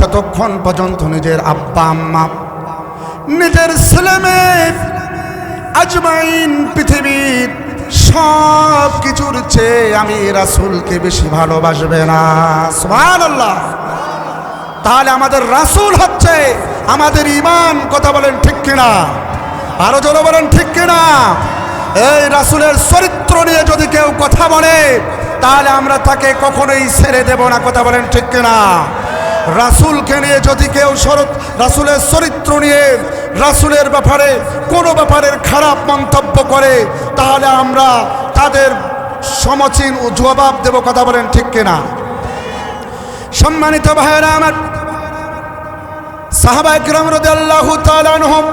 যতক্ষণ পর্যন্ত নিজের আব্বা, আম্মা, নিজের ছেলে মেয়ে, আজমাইন পৃথিবীর সব কিছুর চেয়ে আমি রাসূলকে বেশি ভালোবাসবে না। সুবহানাল্লাহ। তাহলে আমাদের রাসূল হচ্ছে আমাদের ইমান কথা বলেন ঠিক কিনা? আরও জোরে বলেন ঠিক কিনা? এই রাসূলের চরিত্র নিয়ে যদি কেউ কথা বলে, তাহলে আমরা তাকে কখনোই ছেড়ে দেব না, কথা বলেন ঠিক কিনা? রাসূলকে নিয়ে যদি কেউ শরৎ, রাসূলের চরিত্র নিয়ে রাসূলের ব্যাপারে কোনো ব্যাপারের খারাপ মন্তব্য করে, তাহলে আমরা তাদের সমচীন জবাব দেব কথা বলেন ঠিক কিনা? সম্মানিত ভাইয়েরা আমার সাহাবা ইকরাম রাদিয়াল্লাহু তাআলা আনহুম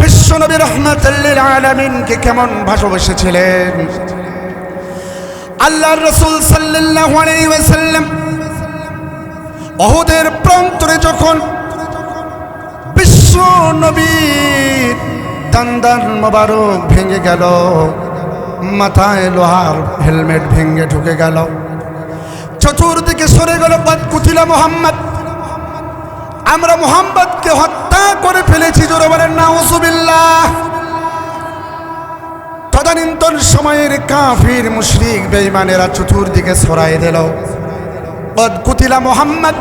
বিশ্বনবী রহমাতুল্লিল আলামিনকে কেমন ভালোবেসেছিলেন? আল্লাহর রাসূল ওয়াসাল্লাম অহুদের প্রান্তরে যখন বিশ্ব নবীর দান্দার মোবারক ভেঙে গেল, মাথায় লোহার হেলমেট ভেঙে ঢুকে গেল, চতুর্দিকে সরে গেল বাদ কুথিলা মোহাম্মদ। আমরা মোহাম্মদকে হত্যা করে ফেলেছি জোরে বলেন না ওসুবিল্লাহ তদানীন্তন সময়ের কাফির, মুশরিক, বেঈমানেরা চতুর্দিকে ছড়াই দিল। বদ কুতিলা মোহাম্মদ।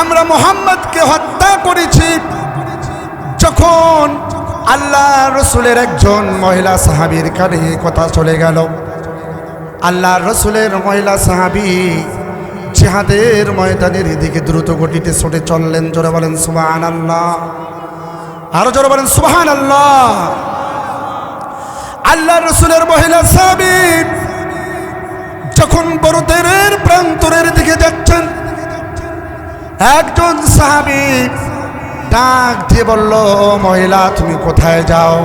আমরা মোহাম্মদকে হত্যা করেছি। যখন আল্লাহ রসুলের একজন মহিলা সাহাবীর কানে কথা চলে গেল। আল্লাহ রসুলের মহিলা সাহাবী জিহাদের ময়দানের দিকে দ্রুত গতিতে ছুটে চললেন। জোরে বলেন সুবাহান আল্লাহ আরও জোরে বলেন সুবাহান আল্লাহ আল্লাহ রসুলের মহিলা সাহাবী যখন বড়দের প্রান্তরের দিকে যাচ্ছেন একজন সাহাবী ডাক দিয়ে বলল মহিলা, তুমি কোথায় যাও?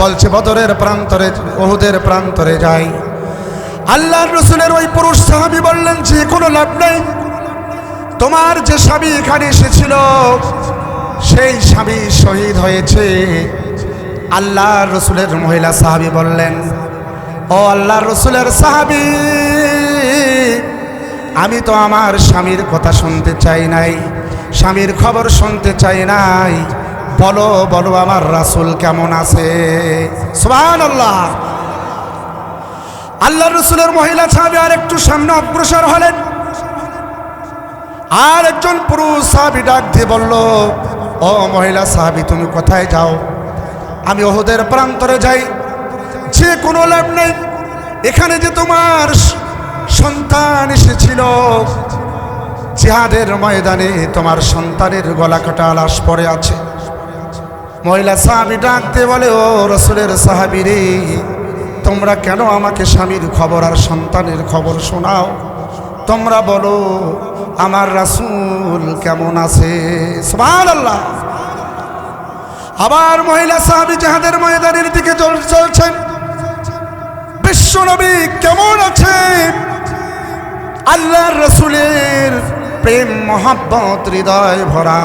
বলছে, বদরের প্রান্তরে, ওহুদের প্রান্তরে যাই। আল্লাহ রসুলের ওই পুরুষ সাহাবী বললেন যে কোনো লাভ নেই। তোমার যে স্বামী এখানে এসেছিল, সেই স্বামী শহীদ হয়েছে। আল্লাহ রসুলের মহিলা সাহাবী বললেন ও আল্লাহ রসুলের সাহাবি, আমি তো আমার স্বামীর কথা শুনতে চাই নাই, স্বামীর খবর শুনতে চাই নাই। বলো বলো আমার রাসুল কেমন আছে? সুবহান আল্লাহ আল্লাহ রসুলের মহিলা সাহাবী আর একটু সামনে অগ্রসর হলেন। আর একজন পুরুষ সাহাবী ডাক দিয়ে বলল, ও মহিলা সাহাবি, তুমি কোথায় যাও? আমি ওহুদের প্রান্তরে যাই। যে কোনো লাভ নেই। এখানে যে তোমার সন্তান এসেছিল, জিহাদের ময়দানে তোমার সন্তানের গলা কাটা লাশ পড়ে আছে। মহিলা সাহাবি ডাকতে বলে, ও রসুলের সাহাবি রে, তোমরা কেন আমাকে স্বামীর খবর আর সন্তানের খবর শোনাও? তোমরা বলো, আমার রাসূল কেমন আছে? আবার মহিলা সাহাবি জাহাদের ময়দানের দিকে চল- চলছেন। বিশ্বনবী কেমন আছে? আল্লাহর রসুলের প্রেম, মহাব্বত, হৃদয় ভরা।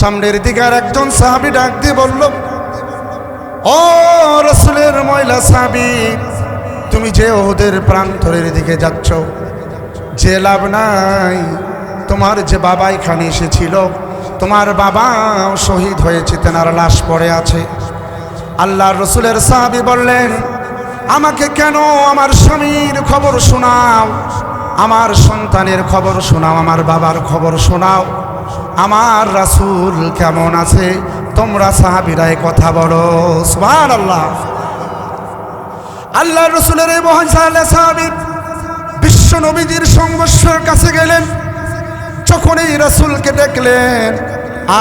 সামনের দিকে আর একজন সাহাবি ডাক দিয়ে বলল, ও রসুলের মহিলা সাহাবি, তুমি যে ওদের প্রান্তরের দিকে যাচ্ছ, যে লাভ নাই। তোমার যে বাবা এখানে এসেছিল, তোমার বাবা শহীদ হয়েছে, তেনার লাশ পড়ে আছে। আল্লাহ রসুলের সাহাবি বললেন আমাকে কেন আমার স্বামীর খবর শোনাও? আমার সন্তানের খবর শোনাও, আমার বাবার খবর শোনাও। আমার রাসূল কেমন আছে? তোমরা সাহাবিরাই কথা বলো। সুবহান আল্লাহ আল্লাহ রসুলের এই বিশ্ব নবীজির সংঘর্ষের কাছে গেলেন। যখন এই রাসূলকে দেখলেন,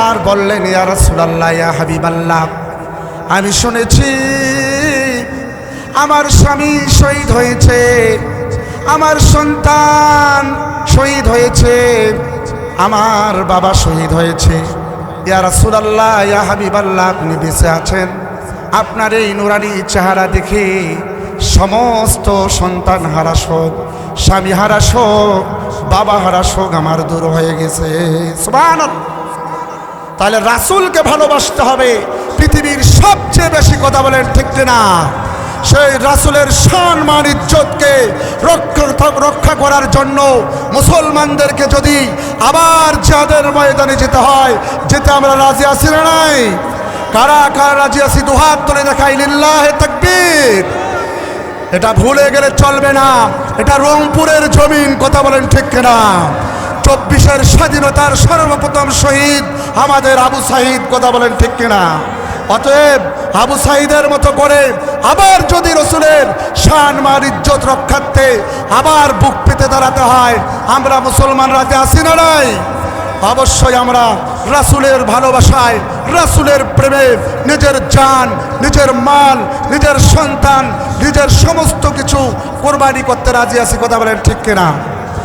আর বললেন, ইয়া রাসূলুল্লাহ, ইয়া হাবিব আল্লাহ আমি শুনেছি আমার স্বামী শহীদ হয়েছে, আমার সন্তান শহীদ হয়েছে, আমার বাবা শহীদ হয়েছে। ইয়া রাসূলুল্লাহ, ইয়া হাবিবাল্লাহ, আপনি বেঁচে আছেন। আপনার এই নুরানি চেহারা দেখে সমস্ত সন্তান হারা শোক, স্বামী হারা শোক, বাবা হারা শোক আমার দূর হয়ে গেছে। তাহলে রাসূলকে ভালোবাসতে হবে, পৃথিবীর সবচেয়ে বেশি কথা বলেন ঠিক না সেই রাসূলের সম্মান ইজ্জতকে রক্ষা রক্ষা করার জন্য মুসলমানদেরকে যদি আবার যাদের ময়দানে যেতে হয়, যেতে আমরা রাজি আসি না নাই? কারা কারা রাজি আছি? দুহাত তুলে দেখাই, লিল্লাহে তাকবীর। এটা ভুলে গেলে চলবে না। এটা রংপুরের জমিন, কথা বলেন ঠিক না চব্বিশের স্বাধীনতার সর্বপ্রথম শহীদ আমাদের আবু সাহিদ কথা বলেন ঠিক কিনা? অতএব আবু সাহিদের মতো করে আবার যদি রসুলের শান মার ইজ্জত রক্ষার্থে আবার বুক পেতে দাঁড়াতে হয়, আমরা মুসলমান রাতে আসি না নাই? অবশ্যই আমরা রাসুলের ভালোবাসায়, রাসুলের প্রেমে নিজের জান, নিজের মাল, নিজের সন্তান, নিজের সমস্ত কিছু কোরবানি করতে রাজি আছি, কথা বলেন ঠিক কিনা?